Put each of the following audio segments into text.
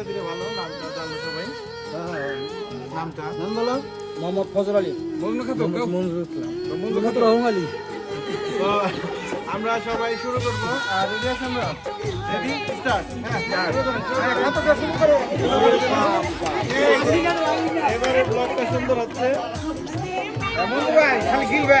পরিচয় দিলে ভালো নামটা জানলো সবাই। নামটা? নাম বলো। মোহাম্মদ ফজল আলী। মগ্ন খাতো মঞ্জুর ইসলাম। আলী। তো আমরা সবাই শুরু করব। আর রেডি আছি আমরা? রেডি? স্টার্ট। হ্যাঁ শুরু করো এবারে ব্লগটা সুন্দর হচ্ছে। ভাই খালি গিলবে।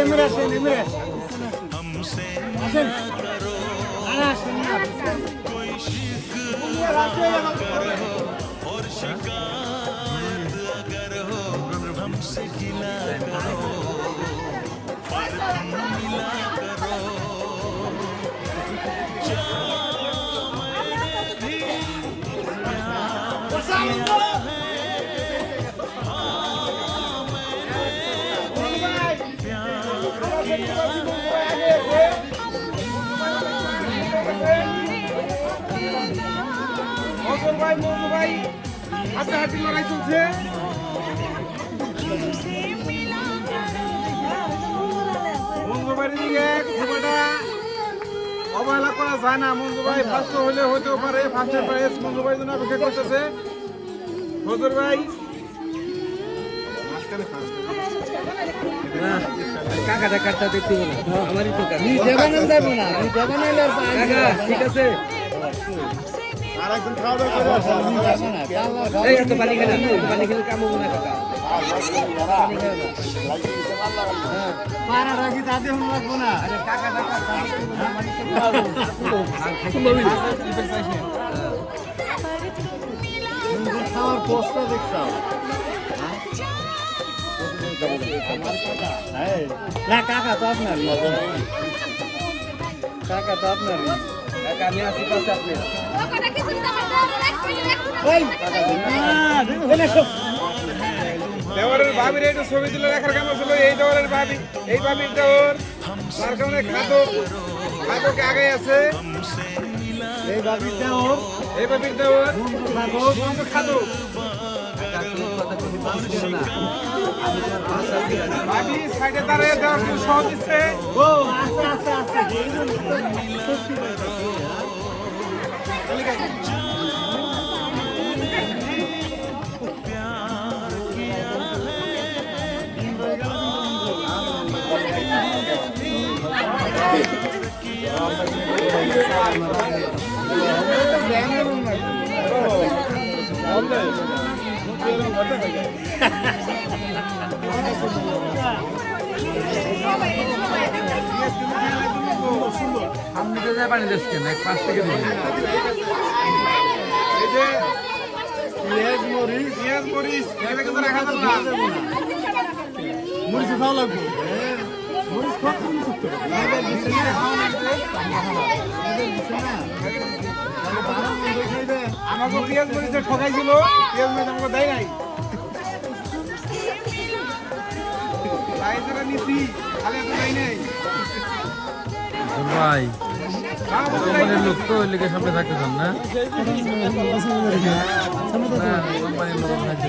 এমরে আসেন এমরে আসেন আসেন আসেন হাড্ডাহাড্ডি লড়াই চলছে। দিকে অবহেলা করা যায় না। মঞ্জু ভাই ফার্স্ট হলে হতেও পারে ফার্স্টের প্রাইস মঞ্জু ভাই জন্য অপেক্ষা করতেছে। ফজল ভাই। কাকাটা কাটটা দেখতে আমারই তো কাকা। ঠিক আছে। খাওয়ার পোস্টটা দেখছাও না কাকা তো আপনার। কাকা তো আপনার। কাকা আমি আসি পাশে আপনি ওই দেওয়ারের ভাবির এইটা ছবি তুলে রাখার কারণ ছিল এই দেওয়ারের ভাবি এই ভাবির দেওয়ার তার কারণে খাদক খাদক আগে আছে। এই বাবিটা ওর এই ভাবির দেওয়ার খাদক। ভাবি সাইডে দাঁড়িয়ে দেওয়ার সহজ দিচ্ছে। ও আস্তে আস্তে আস্তে পানি দেখছেন এক পাঁচ থেকে পেঁয়াজ মরিচ পেঁয়াজ মরিচ এগুলো কিন্তু রাখা যাবে না মরিচ আমাকে পেঁয়াজ মরিচে ঠকাইছিল। পেঁয়াজ মরিচ আমাকে দেয় নাই। ভাই কোম্পানির লোক তো ওই লিগে সামনে থাকতে চান না? না, কোম্পানির লোক থাকতে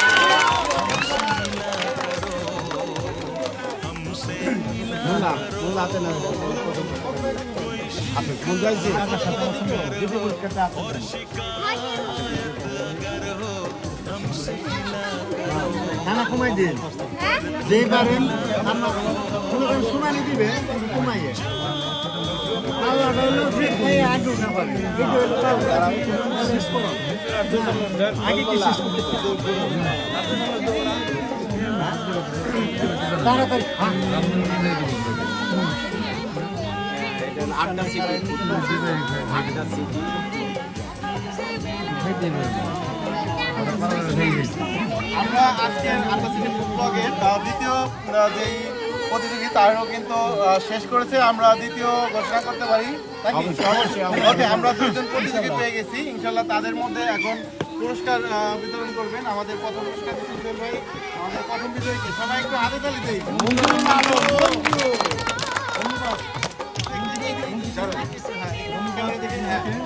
কোম্পানির লোকদের হাত দেন কেন ভাই, হ্যাঁ? ওদের হাত দেন, কোম্পানির লোকদের। মোল্লা মোল্লা হাতে না আপনি কোন যাইছে খানা কমাই দিন যেই পারেন আপনার কোনো রকম শুনানি দিবে কমাইয়ে আগে না আমরা আজকে আটটা সিটি ফুড ব্লগের দ্বিতীয় যেই প্রতিযোগী তারও কিন্তু শেষ করেছে। আমরা দ্বিতীয় ঘোষণা করতে পারি। ওকে আমরা দুজন প্রতিযোগী পেয়ে গেছি। ইনশাল্লাহ তাদের মধ্যে এখন পুরস্কার বিতরণ করবেন। আমাদের প্রথম পুরস্কার দিচ্ছেন ভাই। আমাদের প্রথম বিজয়ীকে। সবাই একটু হাতে তালি দেই।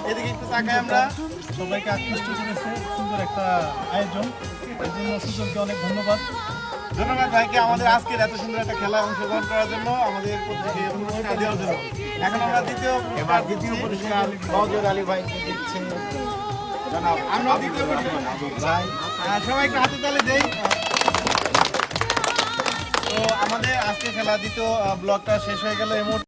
এদিকে একটু তাকাই আমরা। সবাইকে আকৃষ্ট করেছে। সুন্দর একটা আয়োজন। এর জন্য সুজনকে অনেক ধন্যবাদ। ধন্যবাদ ভাইকে আমাদের আজকের এত সুন্দর একটা খেলায় অংশগ্রহণ করার জন্য আমাদের প্রতিযোগী পুরস্কার দেওয়ার জন্য। এখন আমরা দ্বিতীয় এবার দ্বিতীয় পুরস্কার নজর আলী ভাই দিচ্ছে। দেই তো আমাদের আজকে খেলা দ্বিতীয় ব্লকটা শেষ হয়ে গেল মুহূর্তে।